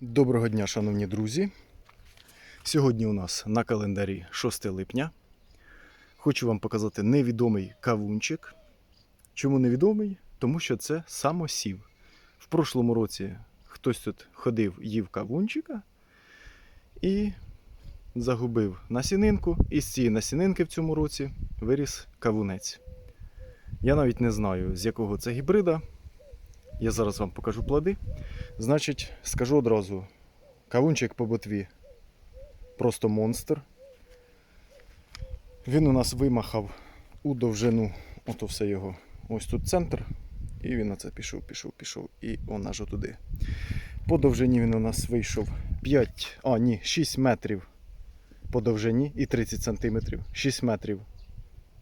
Доброго дня, шановні друзі. Сьогодні у нас на календарі 6 липня. Хочу вам показати невідомий кавунчик. Чому невідомий? Тому що це самосів. В прошлому році хтось тут ходив, їв кавунчика і загубив насінинку. І з цієї насінинки в цьому році виріс кавунець. Я навіть не знаю, з якого це гібрида. Я зараз вам покажу плоди. Значить, скажу одразу: кавунчик по ботві просто монстр. Він у нас вимахав у довжину, ото все його. Ось тут центр. І він оце пішов, пішов, пішов. І он аж туди. По довжині він у нас вийшов 5, а ні, 6 метрів по довжині і 30 сантиметрів. 6 метрів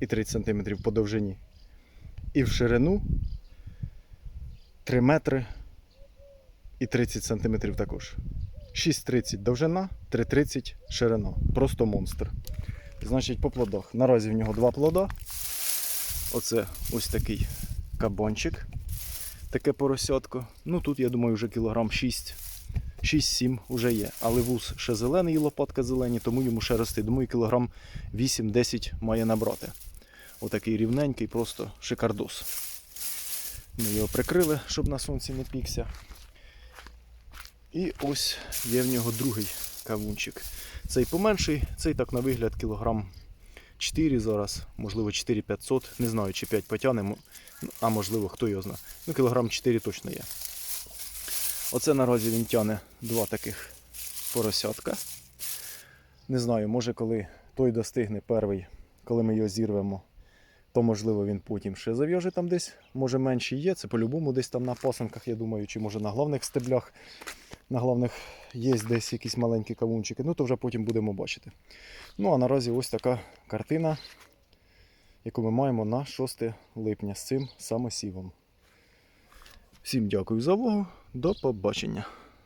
і 30 сантиметрів по довжині. І в ширину 3 метри і 30 см також. 6,30 довжина, 3,30 ширина. Просто монстр. Значить, по плодах. Наразі в нього два плода. Оце ось такий кабанчик. Таке поросятко. Ну тут, я думаю, вже кілограм 6. 6-7 вже є. Але вуз ще зелений і лопатка зелені, тому йому ще рости. Думаю, кілограм 8-10 має набрати. Отакий рівненький, просто шикардос. Ми його прикрили, щоб на сонці не пікся. І ось є в нього другий кавунчик. Цей поменший, цей так на вигляд кілограм 4 зараз, можливо 4500, не знаю, чи 5 потягнемо, а можливо, хто його знає. Ну, кілограм 4 точно є. Оце наразі він тяне два таких поросятка. Не знаю, може коли той достигне перший, коли ми його зірвемо, то можливо він потім ще зав'яже там десь. Може менші є. Це по-любому десь там на пасанках, я думаю, чи може на главних стеблях. На главних є десь якісь маленькі кавунчики. Ну то вже потім будемо бачити. Ну а наразі ось така картина, яку ми маємо на 6 липня з цим самосівом. Всім дякую за увагу. До побачення.